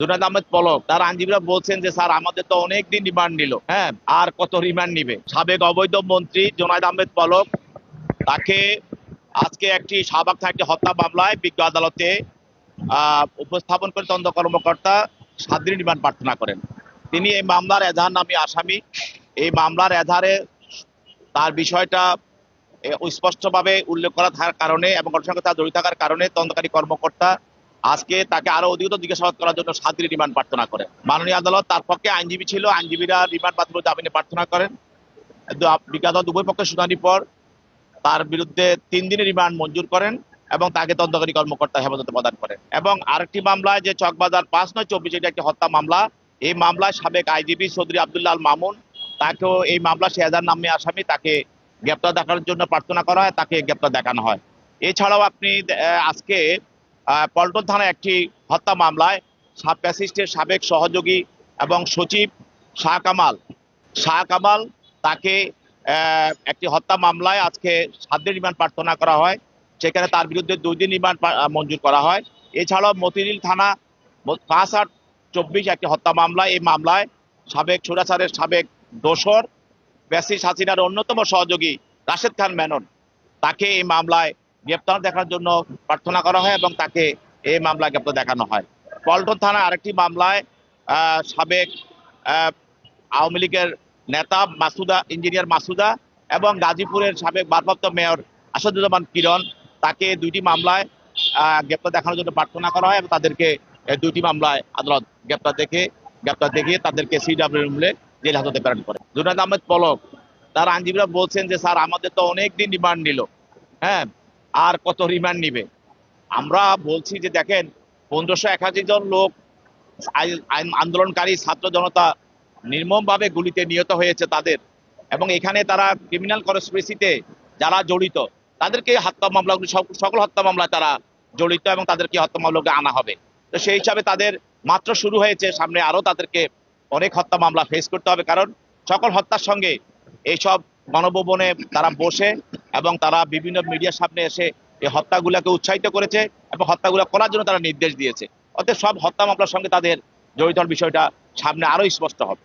জুনাদ আহমেদ পলক তার আইনজীবীরা বলছেন যে স্যার আমাদের তো অনেক দিন রিমান্ড নিল। হ্যাঁ। আর কত রিমান্ড নিবে? সাবেক অবৈধ মন্ত্রী জোনায়দ আহমেদ পলক তাকে আজকে একটি শাহবাগ একটি হত্যা মামলায় বিজ্ঞ আদালতে উপস্থাপন করে তদন্ত কর্মকর্তা সাত দিন রিমান্ড প্রার্থনা করেন। তিনি এই মামলার এজাহার নামে আসামি। এই মামলার এজাহারে তার বিষয়টা স্পষ্টভাবে উল্লেখ করা থাকার কারণে এবং ঘটনার সঙ্গে তার জড়িত থাকার কারণে তদন্তকারী কর্মকর্তা আজকে তাকে আরও অধিকতর জিজ্ঞাসাবাদ করার জন্য সাত দিনের রিমান্ড প্রার্থনা করে। মাননীয় আদালত তার পক্ষে আইনজীবী ছিল, আইনজীবীরা রিমান্ড বাতিল জামিনে প্রার্থনা করেন। দু- বিজ্ঞ উভয় পক্ষের শুনানির পর তার বিরুদ্ধে তিন দিনের রিমান্ড মঞ্জুর করেন এবং তাকে তদন্তকারী কর্মকর্তা হেফাজতে প্রদান করেন। এবং আরেকটি মামলায় যে চকবাজার পাঁচ নয় চব্বিশ, এটি একটি হত্যা মামলা। এই মামলায় সাবেক আইজিপি চৌধুরী আবদুল্লাহ মামুন, তাকেও এই মামলা শেয়াজার নামে আসামি, তাকে গ্রেপ্তার দেখানোর জন্য প্রার্থনা করা হয়, তাকে গ্রেপ্তার দেখানো হয়। এছাড়াও আপনি আজকে পল্টন থানায় একটি হত্যা মামলায় সাব প্যাসিস্টের সাবেক সহযোগী এবং সচিব শাহ কামাল। শাহ কামাল তাকে একটি হত্যা মামলায় আজকে সাত দিন রিমান্ড প্রার্থনা করা হয়, সেখানে তার বিরুদ্ধে দুই দিন রিমান্ড মঞ্জুর করা হয়। এছাড়াও মতিঝিল থানা পাঁচ আট চব্বিশ একটি হত্যা মামলা এই মামলায় সাবেক সুরাচারের সাবেক দোসর ব্যাসিস হাসিনার অন্যতম সহযোগী রাশেদ খান মেনন, তাকে এই মামলায় গ্রেপ্তার দেখার জন্য প্রার্থনা করা হয় এবং তাকে এই মামলায় গ্রেপ্তার দেখানো হয়। পল্টন থানা আরেকটি মামলায় সাবেক আওয়ামী লীগের নেতা মাসুদা, ইঞ্জিনিয়ার মাসুদা এবং গাজীপুরের সাবেক ভারপ্রাপ্ত মেয়র আসাদুজ্জামান কিরণ, তাকে দুইটি মামলায় গ্রেপ্তার দেখানোর জন্য প্রার্থনা করা হয় এবং তাদেরকে দুইটি মামলায় আদালত গ্রেপ্তার দেখে, গ্রেপ্তার দেখিয়ে তাদেরকে সিডাব্লিউ মূলে জেল হাজতে প্রেরণ করে। জুনাদ আহমেদ পলক, তার আইনজীবীরা বলছেন যে, স্যার, আমাদের তো অনেক দিন রিমান্ড নিল। হ্যাঁ আর কত রিমান্ড নিবে? আমরা বলছি যে দেখেন, পনেরোশো একাশি জন লোক আন্দোলনকারী ছাত্র জনতা নির্মমভাবে গুলিতে নিহত হয়েছে তাদের। এবং এখানে তারা ক্রিমিনাল কনস্পিরেসিতে যারা জড়িত, তাদেরকে হত্যা মামলাগুলি সকল হত্যা মামলায় তারা জড়িত এবং তাদেরকে হত্যা মামলাকে আনা হবে। তো সেই হিসাবে তাদের মাত্র শুরু হয়েছে, সামনে আরও তাদেরকে অনেক হত্যা মামলা ফেস করতে হবে। কারণ সকল হত্যার সঙ্গে এইসব গণভবনে তারা বসে এবং তারা বিভিন্ন মিডিয়ার সামনে এসে এই হত্যাগুলাকে উৎসাহিত করেছে এবং হত্যাগুলো করার জন্য তারা নির্দেশ দিয়েছে। অর্থাৎ সব হত্যা মামলার সঙ্গে তাদের জড়িত বিষয়টা সামনে আরও স্পষ্ট হবে।